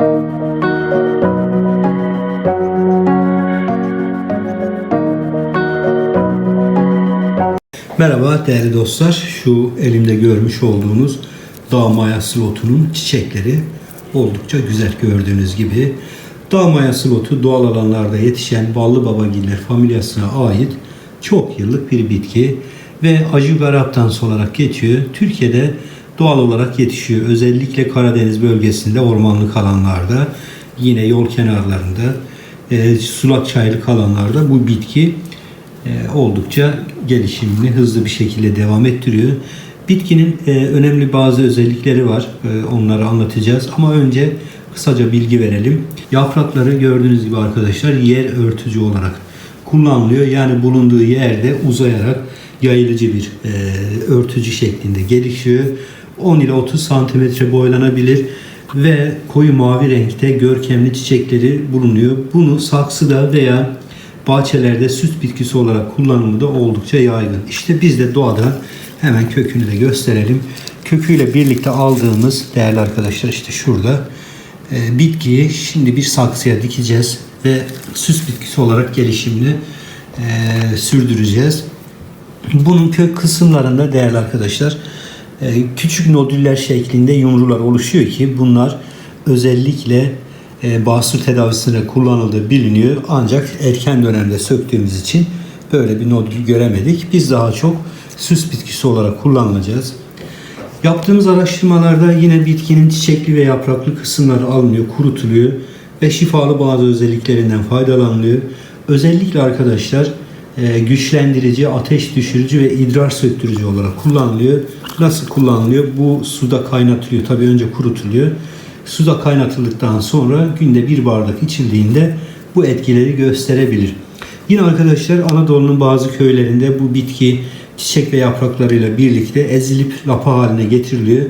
Merhaba değerli dostlar. Şu elimde görmüş olduğunuz dağ mayası lotunun çiçekleri oldukça güzel gördüğünüz gibi. Dağ mayası lotu doğal alanlarda yetişen ballı babagiller familyasına ait çok yıllık bir bitki ve acı garaptans olarak geçiyor. Türkiye'de doğal olarak yetişiyor. Özellikle Karadeniz bölgesinde ormanlık alanlarda yine yol kenarlarında e, sulak çaylık alanlarda bu bitki e, oldukça gelişimini hızlı bir şekilde devam ettiriyor. Bitkinin e, önemli bazı özellikleri var. E, onları anlatacağız ama önce kısaca bilgi verelim. Yaprakları gördüğünüz gibi arkadaşlar yer örtücü olarak kullanılıyor. Yani bulunduğu yerde uzayarak yayılıcı bir e, örtücü şeklinde gelişiyor. 10 ile 30 santimetre boylanabilir ve koyu mavi renkte görkemli çiçekleri bulunuyor. Bunu saksıda veya bahçelerde süs bitkisi olarak kullanımı da oldukça yaygın. İşte biz de doğada hemen kökünü de gösterelim. Köküyle birlikte aldığımız değerli arkadaşlar işte şurada e, bitkiyi şimdi bir saksıya dikeceğiz ve süs bitkisi olarak gelişimini e, sürdüreceğiz. Bunun kök kısımlarında değerli arkadaşlar küçük nodüller şeklinde yumrular oluşuyor ki bunlar özellikle e, basur tedavisine kullanıldığı biliniyor. Ancak erken dönemde söktüğümüz için böyle bir nodül göremedik. Biz daha çok süs bitkisi olarak kullanılacağız. Yaptığımız araştırmalarda yine bitkinin çiçekli ve yapraklı kısımları alınıyor, kurutuluyor ve şifalı bazı özelliklerinden faydalanılıyor. Özellikle arkadaşlar e, güçlendirici, ateş düşürücü ve idrar söktürücü olarak kullanılıyor. Nasıl kullanılıyor? Bu suda kaynatılıyor. Tabii önce kurutuluyor. Suda kaynatıldıktan sonra günde bir bardak içildiğinde bu etkileri gösterebilir. Yine arkadaşlar Anadolu'nun bazı köylerinde bu bitki çiçek ve yapraklarıyla birlikte ezilip lapa haline getiriliyor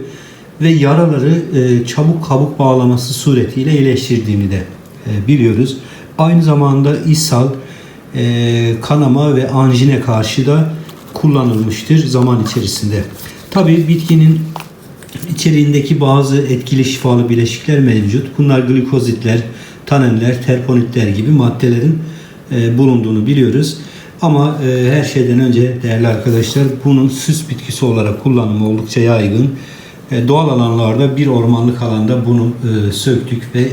ve yaraları e, çabuk kabuk bağlaması suretiyle iyileştirdiğini de e, biliyoruz. Aynı zamanda ishal, e, kanama ve anjine karşı da kullanılmıştır zaman içerisinde. Tabii bitkinin içeriğindeki bazı etkili şifalı bileşikler mevcut. Bunlar glikozitler, tanenler, terponitler gibi maddelerin e, bulunduğunu biliyoruz. Ama e, her şeyden önce değerli arkadaşlar bunun süs bitkisi olarak kullanımı oldukça yaygın. E, doğal alanlarda bir ormanlık alanda bunu e, söktük ve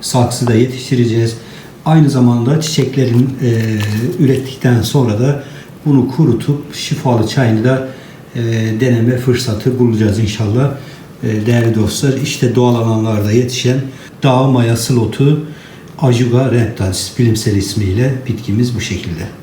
saksıda yetiştireceğiz. Aynı zamanda çiçeklerin e, ürettikten sonra da bunu kurutup şifalı çayını da e, deneme fırsatı bulacağız inşallah. E, değerli dostlar işte doğal alanlarda yetişen dağ mayası lotu Ajuga reptalis bilimsel ismiyle bitkimiz bu şekilde.